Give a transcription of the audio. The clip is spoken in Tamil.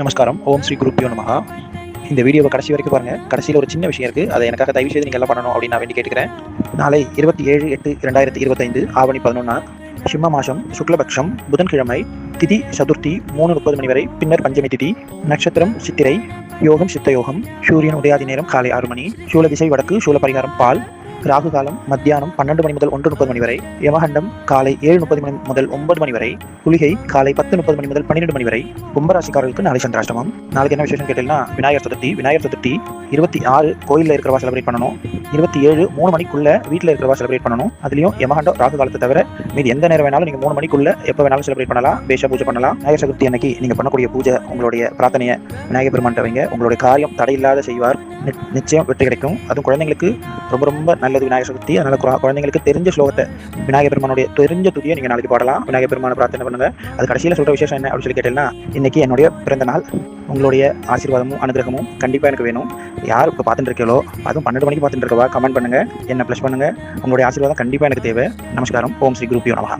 நமஸ்காரம். ஓம் ஸ்ரீ குருப்பியோ நமகா இந்த வீடியோவை கடைசி வரைக்கும் பாருங்கள் கடைசியில் ஒரு சின்ன விஷயம் இருக்குது அதை எனக்காக தயவு செய்து நீங்கள் எல்லாம் பண்ணணும் அப்படின்னு நான் வேண்டி கேட்டுக்கிறேன். நாளை இருபத்தி ஏழு எட்டு இரண்டாயிரத்தி இருபத்தைந்து ஆவணி பதினொன்னா சிம்ம மாசம் சுக்லபக்ஷம் புதன்கிழமை திதி சதுர்த்தி மூணு முப்பது மணி வரை பின்னர் பஞ்சமி திதி நட்சத்திரம் சித்திரை யோகம் சித்த யோகம் சூரியன் உதயாதி நேரம் காலை ஆறு மணி சூல திசை வடக்கு சூல பரிகாரம் பால் ராகு காலம் மத்தியானம் பன்னெண்டு மணி முதல் ஒன்று முப்பது மணி வரை யமகண்டம் காலை ஏழு முப்பது மணி முதல் ஒன்பது மணி வரை குளிகை காலை பத்து முப்பது மணி முதல் பன்னிரெண்டு மணி வரை கும்பராசிக்காரர்களுக்கு நாளை சந்திராஷ்டமம். நாளைக்கு என்ன விசேஷம் கேட்டீங்கன்னா விநாயகர் சதுர்த்தி விநாயகர் சதுர்த்தி இருபத்தி ஆறு கோயிலில் இருக்கிறவா செலிப்ரேட் பண்ணணும். இருபத்தி ஏழு மூணு மணிக்குள்ள வீட்டில் இருக்கிறவா செலிப்ரேட் பண்ணணும். அதுலயும் யமகண்டம் ராகு காலத்தை தவிர மீது எந்த நேரம் வேணாலும் நீங்க மூணு மணிக்குள்ள எப்போ வேணாலும் செலிப்ரேட் பண்ணலாம். பேஷா பூஜை பண்ணலாம். விநாயகர் சதுர்த்தி அன்னைக்கு நீங்க பண்ணக்கூடிய பூஜை உங்களுடைய பிரார்த்தனையை விநாயகர் பெருமான் வைங்க. உங்களுடைய காரியம் தடையில்லாத செய்வார். நி- நிச்சயம் வெற்றி கிடைக்கும். அதுவும் குழந்தைங்களுக்கு ரொம்ப ரொம்ப நல்ல நல்லது விநாயகர் சக்தி அதனால குழந்தைங்களுக்கு தெரிஞ்ச ஸ்லோகத்தை விநாயகர் பெருமானுடைய தெரிஞ்ச துதியை நீங்கள் நாளைக்கு பாடலாம். விநாயகர் பெருமான பிரார்த்தனை பண்ணுங்க. அது கடைசியில் சொல்ற விசேஷம் என்ன அப்படின்னு சொல்லி கேட்டீங்கன்னா இன்னைக்கு என்னுடைய பிறந்த நாள். உங்களுடைய ஆசீர்வாதமும் அனுகிரகமும் கண்டிப்பாக எனக்கு வேணும். யார் இப்போ பார்த்துட்டு இருக்கீங்களோ அதுவும் பன்னெண்டு மணிக்கு பார்த்துட்டு இருக்கவா கமெண்ட் பண்ணுங்க. என்ன ப்ளஸ் பண்ணுங்க. உங்களுடைய ஆசீர்வாதம் கண்டிப்பாக எனக்கு தேவை. நமஸ்காரம். ஓம் ஸ்ரீ குருப்பியோ நமகா